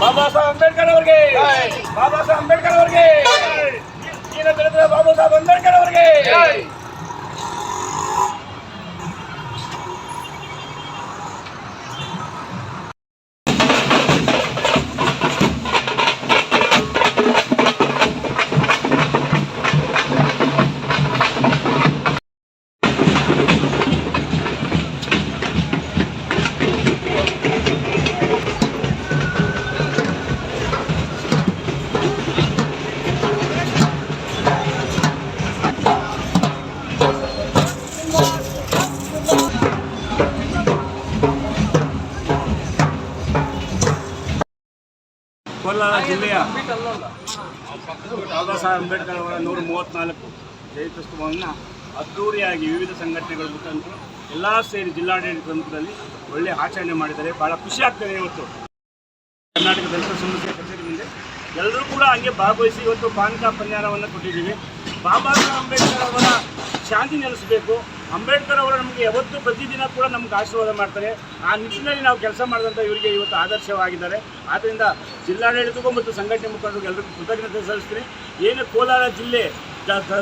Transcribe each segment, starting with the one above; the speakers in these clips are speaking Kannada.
ಅಂಬೇಡ್ಕರ್ ಅವರಿಗೆ. ಬಾಬಾ ಸಾಹೇಬ್ ಅಂಬೇಡ್ಕರ್ ಅವರಿಗೆ. ಬಾಬಾ ಸಾಹೇಬ್ ಅಂಬೇಡ್ಕರ್ ಅವರಿಗೆ. ಕೋಲಾರ ಜಿಲ್ಲೆಯ ಬಾಬಾ ಸಾಹೇಬ್ ಅಂಬೇಡ್ಕರ್ ಅವರ ನೂರ ಮೂವತ್ತ್ನಾಲ್ಕು ಜಯಂತ್ಯುತ್ಸವವನ್ನು ಅದ್ದೂರಿಯಾಗಿ ವಿವಿಧ ಸಂಘಟನೆಗಳ ಮುಖಾಂತರ ಎಲ್ಲ ಸೇರಿ ಜಿಲ್ಲಾಡಳಿತ ಪ್ರಮುಖರಲ್ಲಿ ಒಳ್ಳೆ ಆಚರಣೆ ಮಾಡಿದ್ದಾರೆ. ಭಾಳ ಖುಷಿ ಆಗ್ತದೆ ಇವತ್ತು. ಕರ್ನಾಟಕ ದಲಿತ ಸಮಸ್ಯೆ ಕಚೇರಿ ಮುಂದೆ. ಎಲ್ಲರೂ ಕೂಡ ಹಂಗೆ ಭಾಗವಹಿಸಿ ಇವತ್ತು ಪಾನಕ ಪನ್ಯಾರವನ್ನು ಕೊಟ್ಟಿದ್ದೀವಿ. ಬಾಬಾ ಸಾಹೇಬ್ ಅಂಬೇಡ್ಕರ್ ಅವರ ಶಾಂತಿ ನೆಲೆಸಬೇಕು. ಅಂಬೇಡ್ಕರ್ ಅವರು ನಮಗೆ ಯಾವತ್ತೂ ಪ್ರತಿದಿನ ಕೂಡ ನಮ್ಗೆ ಆಶೀರ್ವಾದ ಮಾಡ್ತಾರೆ. ಆ ನಿಟ್ಟಿನಲ್ಲಿ ನಾವು ಕೆಲಸ ಮಾಡಿದಂಥ ಇವರಿಗೆ ಇವತ್ತು ಆದರ್ಶವಾಗಿದ್ದಾರೆ. ಆದ್ದರಿಂದ ಜಿಲ್ಲಾಡಳಿತಕ್ಕೂ ಮತ್ತು ಸಂಘಟನೆ ಮುಖಾಂತರ ಎಲ್ಲರಿಗೂ ಕೃತಜ್ಞತೆ ಸಲ್ಲಿಸ್ತೀನಿ. ಏನು ಕೋಲಾರ ಜಿಲ್ಲೆ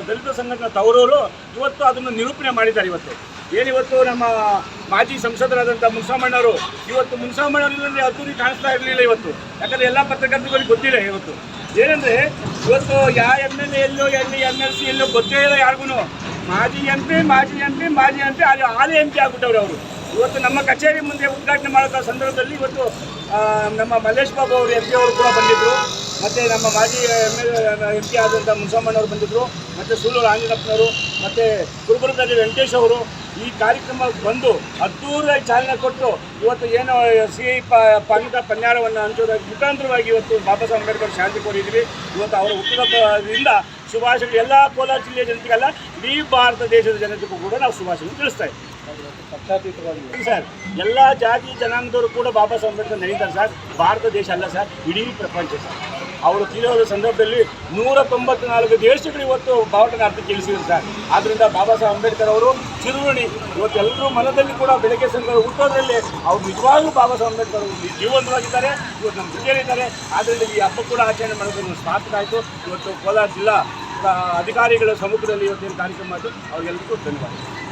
ದಲಿತ ಸಂಘಟನೆ ತವರವರು ಇವತ್ತು ಅದನ್ನು ನಿರೂಪಣೆ ಮಾಡಿದ್ದಾರೆ ಇವತ್ತು. ಏನಿವತ್ತು ನಮ್ಮ ಮಾಜಿ ಸಂಸದರಾದಂಥ ಮುನ್ಸಾಮಣ್ಣವರು ಇವತ್ತು ಮುನ್ಸಾಮಣ್ಣವರು ಅದೂರಿ ಕಾಣಿಸ್ತಾ ಇರಲಿಲ್ಲ ಇವತ್ತು. ಯಾಕಂದರೆ ಎಲ್ಲ ಪತ್ರಕರ್ತರಿಗೆ ಗೊತ್ತಿಲ್ಲ ಇವತ್ತು. ಏನಂದರೆ ಇವತ್ತು ಯಾವ ಎಂ ಎಲ್ ಎ ಎಲ್ಲೋ ಎಲ್ಲಿ ಎಂ ಎಲ್ ಸಿ ಎಲ್ಲೋ ಗೊತ್ತೇ ಇಲ್ಲ ಯಾರಿಗೂ ಮಾಜಿ ಎಂ ಪಿ ಮಾಜಿ ಎಂ ಪಿ ಮಾಜಿ ಎಂ ಪಿ ಅಲ್ಲಿ ಎಂ ಪಿ ಆಗ್ಬಿಟ್ಟವ್ರು ಅವರು. ಇವತ್ತು ನಮ್ಮ ಕಚೇರಿ ಮುಂದೆ ಉದ್ಘಾಟನೆ ಮಾಡೋ ಸಂದರ್ಭದಲ್ಲಿ ಇವತ್ತು ನಮ್ಮ ಮಲ್ಲೇಶ್ ಬಾಬು ಅವರು ಎಂ ಪಿ ಅವರು ಕೂಡ ಬಂದಿದ್ದರು ಮತ್ತು ನಮ್ಮ ಮಾಜಿ ಎಂ ಎಲ್ ಎಂ ಪಿ ಆದಂಥ ಮುನ್ಸಮ್ಮಣ್ಣವರು ಬಂದಿದ್ದರು ಮತ್ತು ಸೂಲೂರು ಆಂಜನಪ್ಪನವರು ಮತ್ತು ಗುರುಬುರದಲ್ಲಿ ವೆಂಕಟೇಶ್ ಅವರು ಈ ಕಾರ್ಯಕ್ರಮ ಬಂದು ಅದ್ದೂರಿಯಾಗಿ ಚಾಲನೆ ಕೊಟ್ಟು ಇವತ್ತು ಏನು ಸಿಹಿ ಪ ಪಾನಕ ಪನ್ಯಾಳವನ್ನು ಹಂಚೋದಾಗಿ ಮುಖಾಂತರವಾಗಿ ಇವತ್ತು ಬಾಬಾ ಸಾಹೇಬ್ ಅಂಬೇಡ್ಕರ್ ಶಾಂತಿ ಕೋರಿದ್ವಿ ಇವತ್ತು ಅವರ ಹುಟ್ಟುಹಬ್ಬದಿಂದ ಶುಭಾಶಯಗಳು ಎಲ್ಲ ಕೋಲಾರ ಜಿಲ್ಲೆಯ ಜನತೆಗೆಲ್ಲ. ಇಡೀ ಭಾರತ ದೇಶದ ಜನತೆಗೂ ಕೂಡ ನಾವು ಶುಭಾಶಯಗಳು ತಿಳಿಸ್ತಾ ಇದ್ದೀವಿ. ಸರ್ ಎಲ್ಲ ಜಾತಿ ಜನಾಂಗದವರು ಕೂಡ ಬಾಬಾ ಸಾಹೇಬ್ ಅಂಬೇಡ್ಕರ್ ನಡೀತಾರೆ ಸರ್. ಭಾರತ ದೇಶ ಅಲ್ಲ ಸರ್ ಇಡೀ ಪ್ರಪಂಚ ಸರ್. ಅವರು ತೀರೋದ ಸಂದರ್ಭದಲ್ಲಿ ನೂರ ತೊಂಬತ್ನಾಲ್ಕು ದೇಶಗಳು ಇವತ್ತು ಬಾವುಟನ ಅರ್ಥ ಸರ್. ಆದ್ದರಿಂದ ಬಾಬಾ ಸಾಹೇಬ್ ಅಂಬೇಡ್ಕರ್ ಅವರು ಚಿರುವಣಿ ಇವತ್ತು ಎಲ್ಲರೂ ಮನದಲ್ಲಿ ಕೂಡ ಬೆಳಗ್ಗೆ ಸಂಘ ಹುಟ್ಟೋದ್ರಲ್ಲಿ ಅವ್ರು ನಿಜವಾಗ್ಲೂ ಬಾಬಾ ಸಾಹೇಬ್ ಅಂಬೇಡ್ಕರ್ ಅವರು ಜೀವಂತವಾಗಿದ್ದಾರೆ, ಇವತ್ತು ನಮ್ಮ ಜೊತೆಯಲ್ಲಿದ್ದಾರೆ ಆದ್ದರಿಂದ ಈ ಹಬ್ಬ ಕೂಡ ಆಚರಣೆ ಮಾಡೋದನ್ನು ಸ್ವಾಗತ ಆಯಿತು. ಇವತ್ತು ಕೋಲಾರ ಜಿಲ್ಲಾ ಅಧಿಕಾರಿಗಳ ಸಮ್ಮುಖದಲ್ಲಿ ಇವತ್ತೇನು ಕಾರ್ಯಕ್ರಮ ಆಯಿತು. ಅವ್ರಿಗೆಲ್ಲರಿಗೂ ಧನ್ಯವಾದ